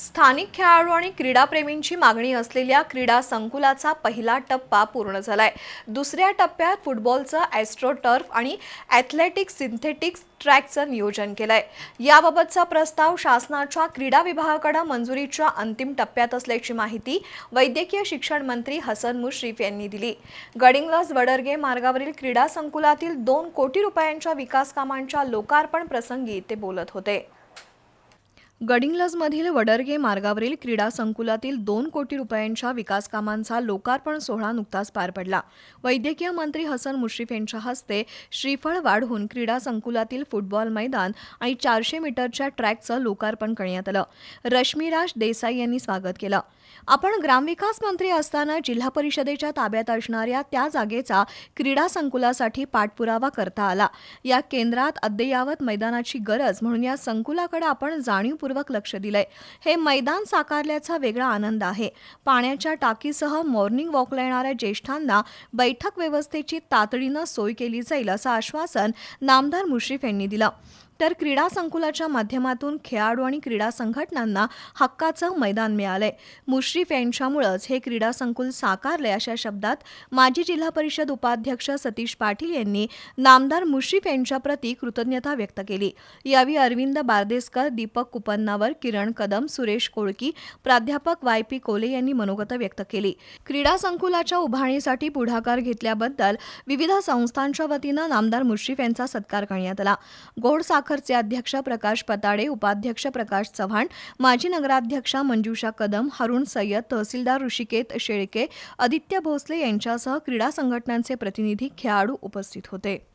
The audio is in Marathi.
स्थानिक खेळाडू आणि क्रीडाप्रेमींची मागणी असलेल्या क्रीडा संकुलाचा पहिला टप्पा पूर्ण झालाय. दुसऱ्या टप्प्यात फुटबॉलचं ॲस्ट्रो टर्फ आणि ॲथलेटिक्स सिंथेटिक्स ट्रॅकचं नियोजन केलंय. याबाबतचा प्रस्ताव शासनाच्या क्रीडा विभागाकडे मंजुरीच्या अंतिम टप्प्यात असल्याची माहिती वैद्यकीय शिक्षण मंत्री हसन मुश्रीफ यांनी दिली. गडिंगलज वडरगे मार्गावरील क्रीडा संकुलातील दोन कोटी रुपयांच्या विकास कामांच्या लोकार्पण प्रसंगी ते बोलत होते. गडिंग्लजमधील वडरगे मार्गावरील क्रीडा संकुलातील दोन कोटी रुपयांच्या विकास कामांचा लोकार्पण सोहळा नुकताच पार पडला. वैद्यकीय मंत्री हसन मुश्रीफ यांच्या हस्ते श्रीफळ वाढवून क्रीडा संकुलातील फुटबॉल मैदान आणि चारशे मीटरच्या ट्रॅकचं लोकार्पण करण्यात आलं. रश्मीराज देसाई यांनी स्वागत केलं. आपण ग्रामविकास मंत्री असताना जिल्हा परिषदेच्या ताब्यात असणाऱ्या त्या जागेचा क्रीडा संकुलासाठी पाठपुरावा करता आला. या केंद्रात अद्ययावत मैदानाची गरज म्हणून या संकुलाकडे आपण जाणीवपूर्वक लक्ष दिलंय. हे मैदान साकारल्याचा वेगळा आनंद आहे. पाण्याच्या टाकीसह मॉर्निंग वॉकला येणाऱ्या ज्येष्ठांना बैठक व्यवस्थेची तातडीनं सोय केली जाईल असं आश्वासन नामदार मुश्रीफ यांनी दिलं. तर क्रीडा संकुलाच्या माध्यमातून खेळाडू आणि क्रीडा संघटनांना हक्काचं मैदान मिळालंय. मुश्रीफ यांच्यामुळंच हे क्रीडा संकुल साकारले अशा शब्दात माजी जिल्हा परिषद उपाध्यक्ष सतीश पाटील यांनी नामदार मुश्रीफ यांच्याप्रती कृतज्ञता व्यक्त केली. यावेळी अरविंद बारदेसकर दीपक कुपन्नावर किरण कदम सुरेश कोळकी प्राध्यापक वाय पी कोले यांनी मनोगत व्यक्त केली. क्रीडा संकुलाच्या उभारणीसाठी पुढाकार घेतल्याबद्दल विविध संस्थांच्या वतीनं नामदार मुश्रीफ यांचा सत्कार करण्यात आला. गोड खर्चे अध्यक्ष प्रकाश पताडे उपाध्यक्ष प्रकाश चव्हाण माजी नगराध्यक्षा मंजुषा कदम हरुण सय्यद तहसीलदार ऋषिकेत शेळके आदित्य भोसले यांच्यासह क्रीडा संघटनांचे प्रतिनिधी खेळाडू उपस्थित होते.